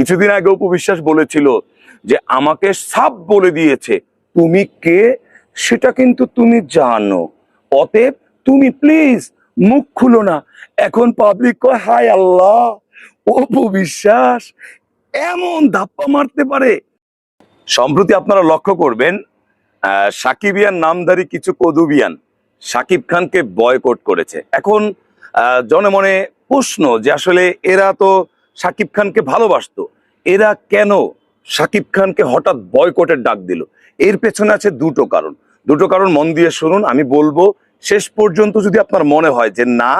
কিছুদিন আগে উপবিশ্বাস বলেছিল যে আমাকে সাপ বলে দিয়েছে। তুমি কে? সেটা কিন্তু তুমি জানো। অতএব তুমি প্লিজ মুখ খুলো না। এখন পাবলিক কয়, হায় আল্লাহ, অপু বিশ্বাস, এমন ধাপ্পা মারতে পারে। সম্প্রতি আপনারা লক্ষ্য করবেন সাকিবিয়ান নামধারী কিছু কদুবিয়ান সাকিব খানকে বয়কট করেছে। এখন জনমনে প্রশ্ন যে আসলে এরা তো সাকিব খানকে ভালোবাসতো। এরা কেন সাকিব খানকে হঠাৎ বয়কটের ডাক দিল? এর পেছনে আছে দুটো কারণ। দুটো কারণ মন দিয়ে শুনুন, আমি বলব, শেষ পর্যন্ত যদি আপনার মনে হয় যে না,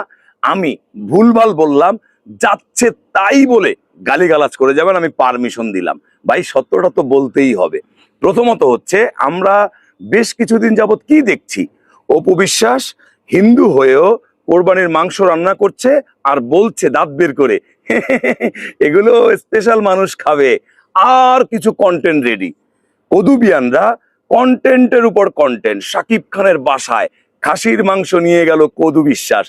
আমি ভুলভাল বললাম, যাচ্ছে তাই বলে গালিগালাজ করে যাবেন, আমি পারমিশন দিলাম। ভাই, সত্যটা তো বলতেই হবে। প্রথমত হচ্ছে, আমরা বেশ কিছুদিন যাবত কি দেখছি? অপু বিশ্বাস হিন্দু হয়েও কোরবানির মাংস রান্না করছে আর বলছে দাঁত বের করে। এগুলো স্পেশাল মানুষ খাবে। আর কিছু কন্টেন্ট রেডি কদুবিয়ানরা কন্টেন্টের উপর কন্টেন্ট সাকিব খানের বাসায় খাসির মাংস নিয়ে গেল কদু বিশ্বাস।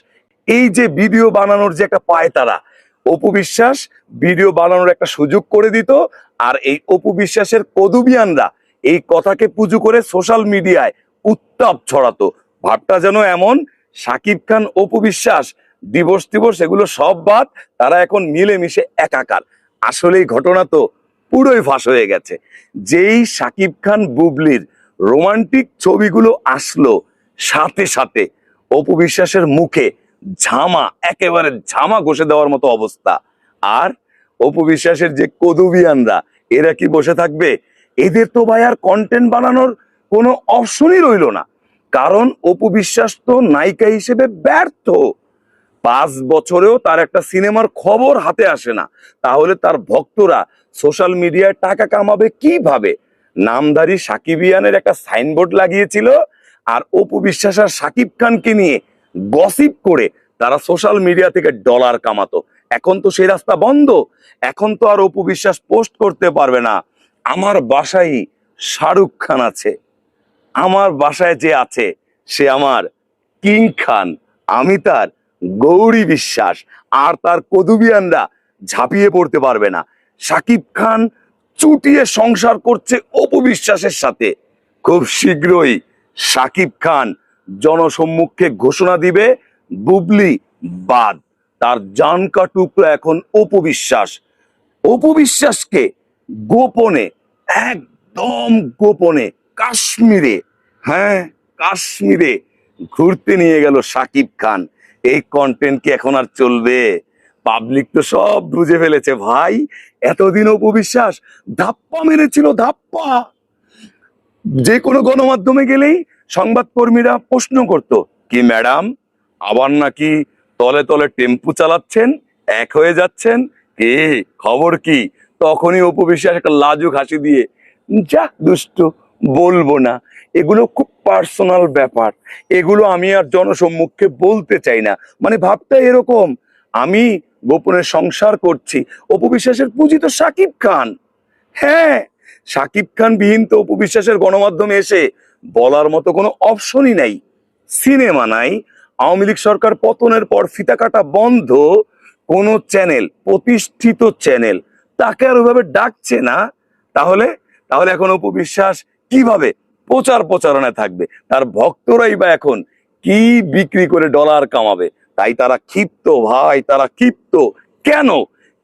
এই যে ভিডিও বানানোর যে একটা পায় তারা, অপু বিশ্বাস ভিডিও বানানোর একটা সুযোগ করে দিত আর এই অপু বিশ্বাসের কদুবিয়ানরা এই কথাকে পুজো করে সোশ্যাল মিডিয়ায় উত্তাপ ছড়াতো। ভাবটা যেন এমন সাকিব খান অপু বিশ্বাস, দিবস দিবস এগুলো সব বাদ, তারা এখন মিলেমিশে একাকার। আসলে ঘটনা তো পুরোই ফাঁস হয়ে গেছে। যেই সাকিব খান বুবলির রোমান্টিক ছবিগুলো আসলো সাথে সাথে, অপু বিশ্বাসের মুখে ঝামা, একেবারে ঝামা ঘষে দেওয়ার মতো অবস্থা। আর অপু বিশ্বাসের যে কদুবিয়ানরা, এরা কি বসে থাকবে? এদের তো ভাই আর কন্টেন্ট বানানোর কোনো অপশনই রইল না। কারণ অপু বিশ্বাস তো নায়িকা হিসেবে ব্যর্থ। পাঁচ বছরেও তার একটা সিনেমার খবর হাতে আসে না। তাহলে তার ভক্তরা সোশ্যাল মিডিয়ায় টাকা কামাবে কীভাবে? নামধারী সাকিবিয়ানের একটা সাইনবোর্ড লাগিয়েছিল আর অপু বিশ্বাস আর সাকিব খানকে নিয়ে গসিপ করে তারা সোশ্যাল মিডিয়া থেকে ডলার কামাতো। এখন তো সেই রাস্তা বন্ধ। এখন তো আর অপু বিশ্বাস পোস্ট করতে পারবে না। আমার বাসায় শাহরুখ খান আছে। আমার বাসায় যে আছে, সে আমার কিং খান। আমি তার গৌরী বিশ্বাস, আর তার কদুবিয়ানরা ঝাঁপিয়ে পড়তে পারবে না। সাকিব খান চুটিয়ে সংসার করছে অপবিশ্বাসের সাথে। খুব শীঘ্রই সাকিব খান জনসম্মুখে ঘোষণা দিবে, বুবলি বাদ। তার জানকা টুকরো এখন অপবিশ্বাস অপবিশ্বাসকে গোপনে, একদম গোপনে কাশ্মীরে হ্যাঁ কাশ্মীরে ঘুরতে নিয়ে গেল সাকিব খান। এই কন্টেন্ট কি এখন আর চলবে? পাবলিক তো সব বুঝে ফেলেছে, ভাই এতদিন অপু বিশ্বাস ধাপ্পা মেরেছিল, ধাপ্পা। যে কোনো গণমাধ্যমে গেলেই সংবাদকর্মীরা প্রশ্ন করত, কি ম্যাডাম, আবার নাকি তলে তলে টেম্পু চালাচ্ছেন, এক হয়ে যাচ্ছেন? কি? খবর কি? তখনই অপু বিশ্বাস একটা লাজুক হাসি দিয়ে যা দুষ্টু বলব না। এগুলো খুব পার্সোনাল ব্যাপার। এগুলো আমি আর জনসম্মুখে বলতে চাই না। মানে ভাবটা এরকম, আমি গোপনে সংসার করছি অপু বিশ্বাসের পুঁজি তো সাকিব খান। হ্যাঁ সাকিব খান বিহীন তো অপু বিশ্বাসের গণমাধ্যমে এসে বলার মতো কোনো অপশনই নাই। সিনেমা নাই, আওয়ামী লীগ সরকার পতনের পর ফিতা কাটা বন্ধ, কোন চ্যানেল, প্রতিষ্ঠিত চ্যানেল, তাকে আর ওইভাবে ডাকছে না। তাহলে তাহলে এখন অপু বিশ্বাস কীভাবে প্রচার প্রচারণায় থাকবে? তার ভক্তরাই বা এখন কি বিক্রি করে ডলার কামাবে? তাই তারা ক্ষিপ্ত, ভাই, তারা ক্ষিপ্ত। কেন?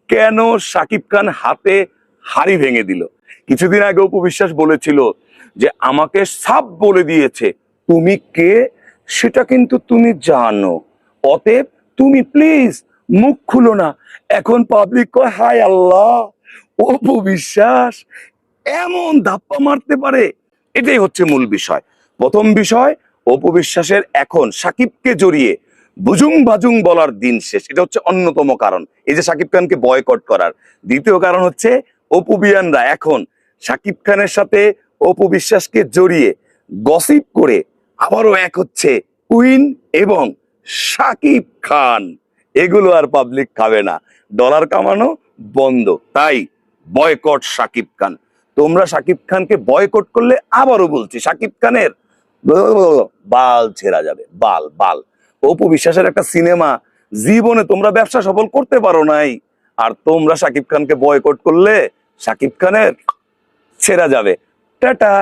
কেন সাকিব খান হাতে হাড়ি ভেঙে দিল? কিছুদিন আগে অপু বিশ্বাস বলেছিল যে, আমাকে সাপ বলে দিয়েছে। তুমি কে? সেটা কিন্তু তুমি জানো। অতএব তুমি প্লিজ মুখ খুলো না। এখন পাবলিক কয়, হায় আল্লাহ, অপু বিশ্বাস, এমন ধাপ্পা মারতে পারে এটাই হচ্ছে মূল বিষয়। প্রথম বিষয় অপু বিশ্বাসের এখন সাকিবকে জড়িয়ে বুজুং বাজুং বলার দিন শেষ। এটা হচ্ছে অন্যতম কারণ। এই যে সাকিব খানকে বয়কট করার। দ্বিতীয় কারণ হচ্ছে অপু বিয়ানরা এখন সাকিব খানের সাথে অপু বিশ্বাসকে জড়িয়ে গসিপ করে আবারও এক হচ্ছে কুইন এবং সাকিব খান। এগুলো আর পাবলিক খাবে না। ডলার কামানো বন্ধ। তাই বয়কট সাকিব খান। তোমরা সাকিব খানকে বয়কট করলে আবারও বলছি, সাকিব খানের বাল ছেড়া যাবে, বাল বাল। অপু বিশ্বাসের একটা সিনেমা, জীবনে তোমরা ব্যবসা সফল করতে পারো নাই, আর তোমরা সাকিব খানকে বয়কট করলে সাকিব খানের ছেড়া যাবে। টাটা।